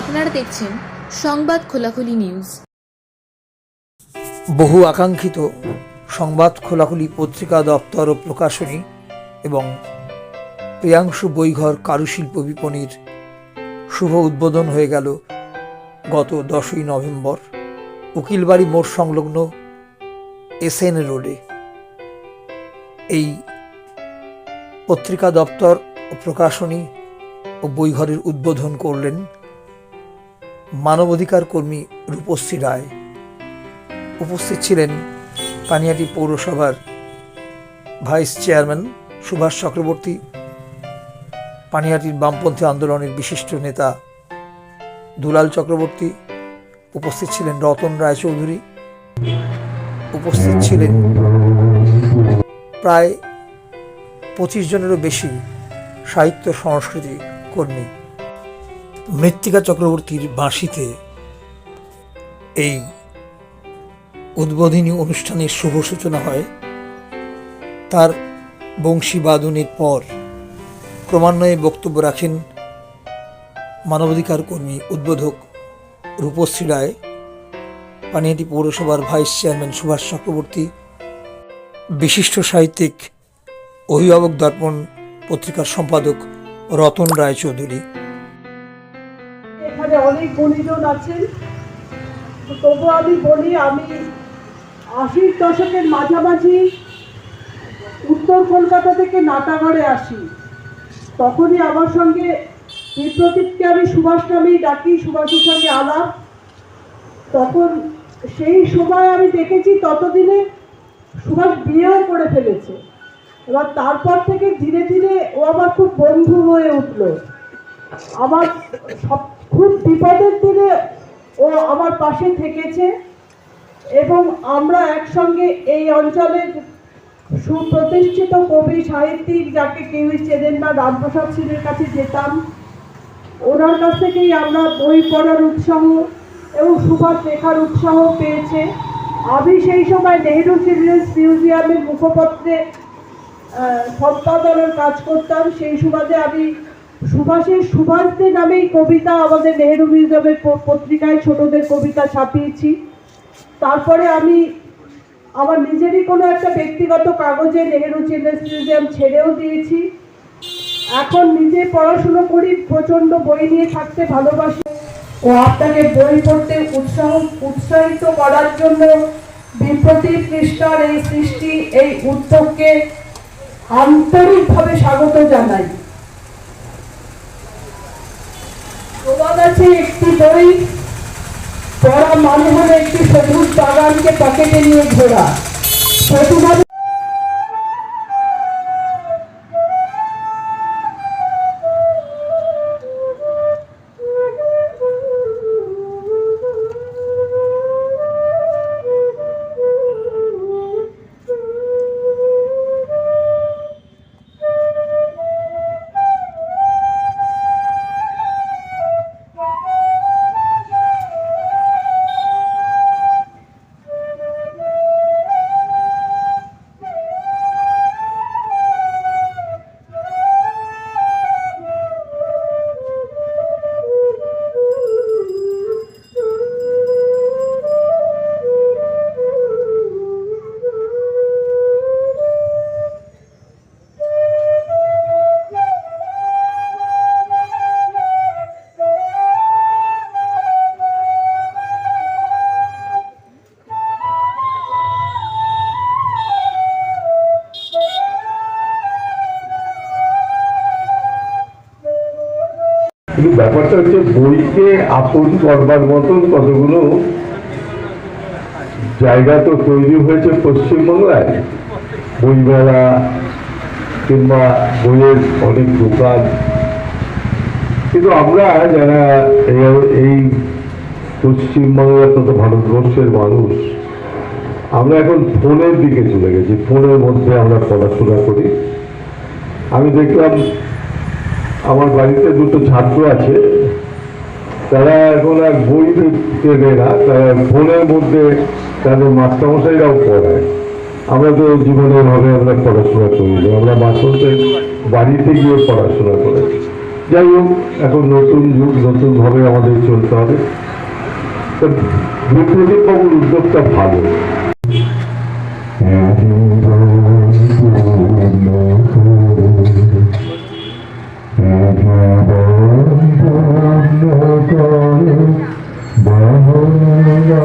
আপনারা দেখছেন সংবাদ খোলাখুলি নিউজ। বহু আকাঙ্ক্ষিত সংবাদ খোলাখুলি পত্রিকা দপ্তর ও প্রকাশনী এবং প্রিয়াংশু বইঘর কারুশিল্প বিপণীর শুভ উদ্বোধন হয়ে গেল গত দশই নভেম্বর উকিলবাড়ি মোড় সংলগ্ন এসএন রোডে। এই পত্রিকা দপ্তর ও প্রকাশনী ও বইঘরের উদ্বোধন করলেন মানবাধিকার কর্মী রূপশ্রী রায়। উপস্থিত ছিলেন পানিয়াটি পৌরসভার ভাইস চেয়ারম্যান সুভাষ চক্রবর্তী। পানিহাটির বামপন্থী আন্দোলনের বিশিষ্ট নেতা দুলাল চক্রবর্তী। উপস্থিত ছিলেন রতন রায়চৌধুরী। উপস্থিত ছিলেন প্রায় পঁচিশ জনেরও বেশি সাহিত্য সংস্কৃতি কর্মী। মৃত্তিকা চক্রবর্তীর বাঁশিতে এই উদ্বোধনী অনুষ্ঠানের শুভ সূচনা হয়। তার বংশী বাদনের পর ক্রমান্বয়ে বক্তব্য রাখেন মানবাধিকার কর্মী উদ্বোধক রূপশ্রী রায়, পানিহাটি পৌরসভার ভাইস চেয়ারম্যান সুভাষ চক্রবর্তী, বিশিষ্ট সাহিত্যিক, অভিভাবক দর্পণ পত্রিকার সম্পাদক রতন রায়চৌধুরী। অনেক গুণীজন আছেন। তবু আমি বলি, আমি আশির দশকের মাঝামাঝি উত্তর কলকাতা থেকে নাটাগড়ে আসি। তখনই আমার সঙ্গে বিপ্রদীপকে আমি সুভাষ নামেই ডাকি, সুভাষের সঙ্গে আলাপ। তখন সেই সময় আমি দেখেছি ততদিনে সুভাষ বিয়েও করে ফেলেছে। এবার তারপর থেকে ধীরে ধীরে ও আমার খুব বন্ধু হয়ে উঠল। আমার সব খুব বিপদের দিনে ও আমার পাশে থেকেছে এবং আমরা একসঙ্গে এই অঞ্চলের সুপ্রতিষ্ঠিত কবি, সাহিত্যিক যাকে কেউই চেনেন না, রামপ্রসাদ সিংয়ের কাছে যেতাম। ওনার কাছ থেকেই আমরা বই পড়ার উৎসাহ এবং সুভাষ লেখার উৎসাহ পেয়েছে। আমি সেই সময় নেহেরু চিলড্রেন্স মিউজিয়ামের মুখপত্রে সম্পাদনের কাজ করতাম। সেই সুবাদে আমি সুভাষের সুভাষদের নামেই কবিতা আমাদের নেহেরু মিউজিয়ামের পত্রিকায় ছোটদের কবিতা ছাপিয়েছি। তারপরে আমি আমার নিজেরই কোনো একটা ব্যক্তিগত কাগজে নেহেরু চিলড্রেন্স মিউজিয়াম ছেড়েও দিয়েছি। এখন নিজে পড়াশুনো করি, প্রচণ্ড বই নিয়ে থাকতে ভালোবাসি। ও আপনাকে বই পড়তে উৎসাহ, উৎসাহিত করার জন্য বিপ্রদীপ কৃষ্ণার এই সৃষ্টি, এই উদ্যোগকে আন্তরিকভাবে স্বাগত জানাই। আছে একটি বই পড়া মানে হলো একটি সবুজ বাগানকে পকেটে নিয়ে ঘোরা। প্রতিভা ব্যাপারটা হচ্ছে বইকে আপন করবার মতন কতগুলো জায়গা তো তৈরি হয়েছে পশ্চিমবাংলায়। বইমেলা কিংবা বইয়ের অনেক দোকান। কিন্তু আমরা যারা এই- পশ্চিমবাংলার তথা ভারতবর্ষের মানুষ, আমরা এখন ফোনের দিকে চলে গেছি। ফোনের মধ্যে আমরা পড়াশোনা করি। আমি দেখলাম আমার বাড়িতে দুটো ছাত্র আছে তারা এখন আর বই কেনে না তারা ফোনের মধ্যে তাদের মাস্টারমশাইরাও পড়ায় আমরা তো জীবনে ভাবে আমরা পড়াশোনা করি। আমরা মাস্টারমশাই বাড়িতে গিয়ে পড়াশোনা করেছি যাই হোক এখন নতুন যুগ নতুনভাবে আমাদের চলতে হবে তা বিপ্লবী বাবুর উদ্যোগটা ভালো लो बाहुलारी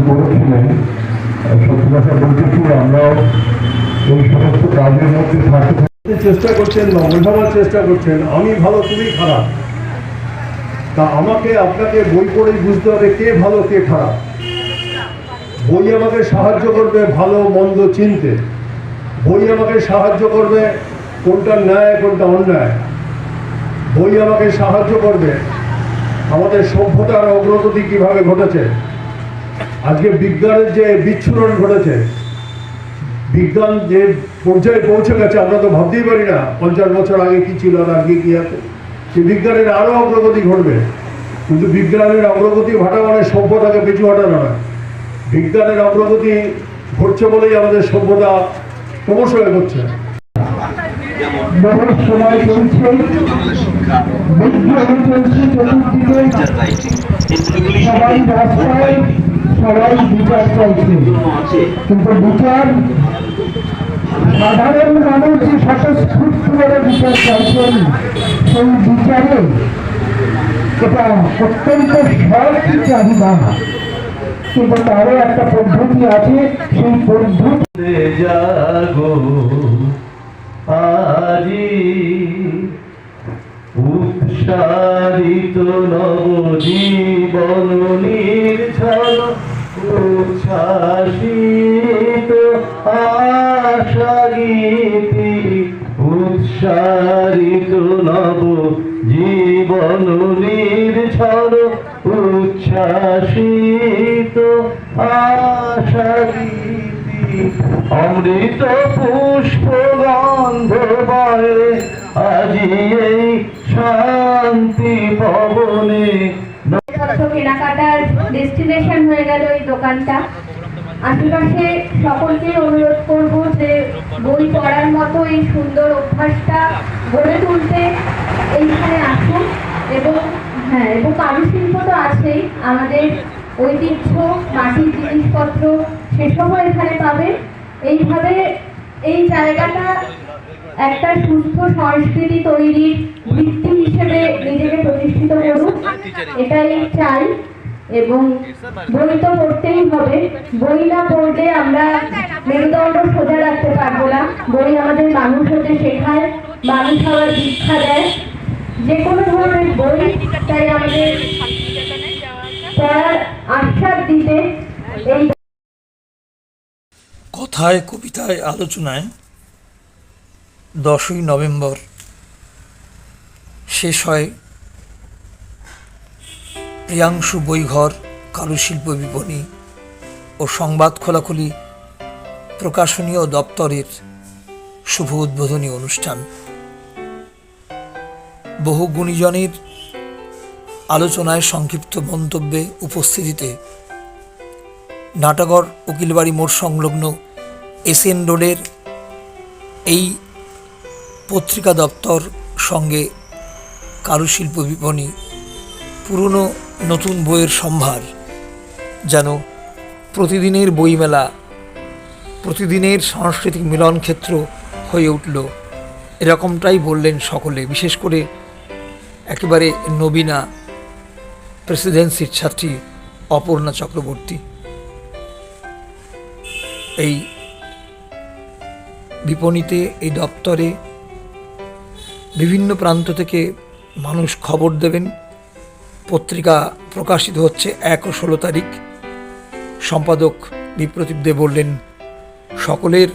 আহ, সত্যি কথা বলতে কি আমরাও এই সমস্ত কাজের মধ্যে থাকতে চেষ্টা করছেন বা বোঝাবার চেষ্টা করছেন আমি ভালো তুমি খারাপ। তা আমাকে আপনাকে বই পড়েই বুঝতে হবে কে ভালো কে খারাপ। বই আমাকে সাহায্য করবে ভালো মন্দ চিনতে। বই আমাকে সাহায্য করবে কোনটা ন্যায় কোনটা অন্যায়। বই আমাকে সাহায্য করবে। আমাদের সভ্যতার অগ্রগতি কীভাবে ঘটেছে। আজকে বিজ্ঞানের যে বিচ্ছুরণ ঘটেছে বিজ্ঞান যে পর্যায়ে পৌঁছে গেছে আমরা তো ভাবতেই পারি না পঞ্চাশ বছর আগে কি ছিল আর আগে কি আছে। সে বিজ্ঞানের আরও অগ্রগতি ঘটবে। কিন্তু বিজ্ঞানের অগ্রগতি ঘটা মানে সভ্যতাকে পিছু হটানো না বিজ্ঞানের অগ্রগতি ঘটছে বলেই আমাদের সভ্যতা ক্রমশ এগোচ্ছে সময় চলছে। বিজ্ঞান চলছে চতুর্দিকে। সবাই রাস্তায় সবাই বিচার চাইছে কিন্তু বিচার সাধারণ মানুষ যে স্বতঃস্ফূর্ত বিচার চাইছেন, সেই বিচারে এটা অত্যন্ত সহজ চাহিদা। কিন্তু তারও একটা পদ্ধতি আছে, সেই পদ্ধতি জাগো উৎসারিত নবজীবন উচ্ছ্বাসিত আশা গীতি উৎসারিত নব জীবন নির্ঝল উচ্ছ্বাসিত আশা গীতি অমৃত পুষ্প গন্ধ বয়ে আজি এই শান্তি পবনে যত কেনাকাটার ডেস্টিনেশন হয়ে গেল এই দোকানটা। আশেপাশে সকলকে অনুরোধ করব যে বই পড়ার মতো এই সুন্দর অভ্যাসটা গড়ে তুলতে এইখানে আসুন এবং হ্যাঁ এবং কারুশিল্প তো আছেই। আমাদের ঐতিহ্য, মাটির জিনিসপত্র সেসবও এখানে পাবে এইভাবে এই জায়গাটা একটা সুস্থ সংস্কৃতি তৈরির ভিত্তি হিসেবে নিজেকে প্রতিষ্ঠিত করুন। এটাই চাই এবং বই তো পড়তেই হবে। বই না পড়লে আমরা মেরুদণ্ড সোজা রাখতে পারব না। বই আমাদের মানুষ হতে শেখায়, মানুষ হওয়ার দীক্ষা দেয়। যে কোনো ধরনের বই তাই আমাদের পড়ার আশ্বাস দিতে এই কথায়, কবিতায়, আলোচনায় দশই নভেম্বর শেষ হয় প্রিয়াংশু বইঘর কারুশিল্প বিপণী ও সংবাদ খোলাখুলি প্রকাশনীয় দপ্তরের শুভ উদ্বোধনী অনুষ্ঠান। বহু গুণীজনের আলোচনায় সংক্ষিপ্ত মন্তব্যে উপস্থিতিতে নাটাগড় উকিলবাড়ি মোড় সংলগ্ন এসএন রোডের এই পত্রিকা দপ্তর সঙ্গে কারুশিল্প বিপণী, পুরনো নতুন বইয়ের সম্ভার, যেন প্রতিদিনের বইমেলা, প্রতিদিনের সাংস্কৃতিক মিলন ক্ষেত্র হয়ে উঠল। এরকমটাই বললেন সকলে, বিশেষ করে একেবারে নবীনা, প্রেসিডেন্সির ছাত্রী অপর্ণা চক্রবর্তী। এই বিপণীতে, এই দপ্তরে বিভিন্ন প্রান্ত থেকে মানুষ খবর দেবেন। পত্রিকা প্রকাশিত হচ্ছে এক ও ষোলো তারিখ। সম্পাদক বিপ্রদীপ দে বললেন, সকলের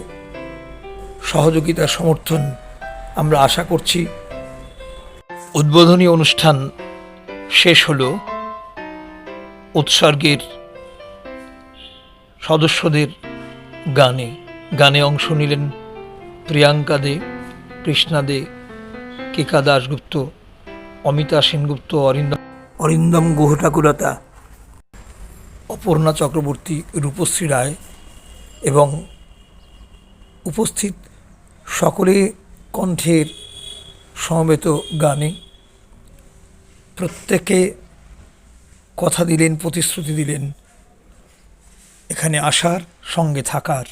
সহযোগিতা সমর্থন আমরা আশা করছি। উদ্বোধনী অনুষ্ঠান শেষ হল। উৎসর্গের সদস্যদের গানে গানে অংশ নিলেন প্রিয়াঙ্কা দে, কৃষ্ণা দে কেকা দাশগুপ্ত অমিতা সেনগুপ্ত অরিন্দম অরিন্দম গুহ ঠাকুরতা অপর্ণা চক্রবর্তী রূপশ্রী রায় এবং উপস্থিত সকলে কণ্ঠের সমবেত গানে প্রত্যেকে কথা দিলেন প্রতিশ্রুতি দিলেন। এখানে আসার সঙ্গে থাকার।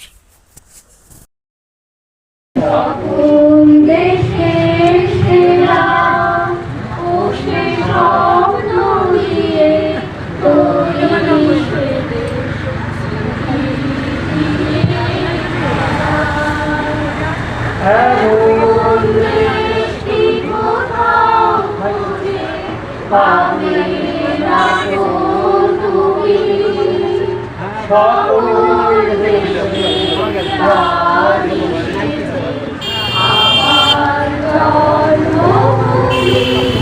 Thank you.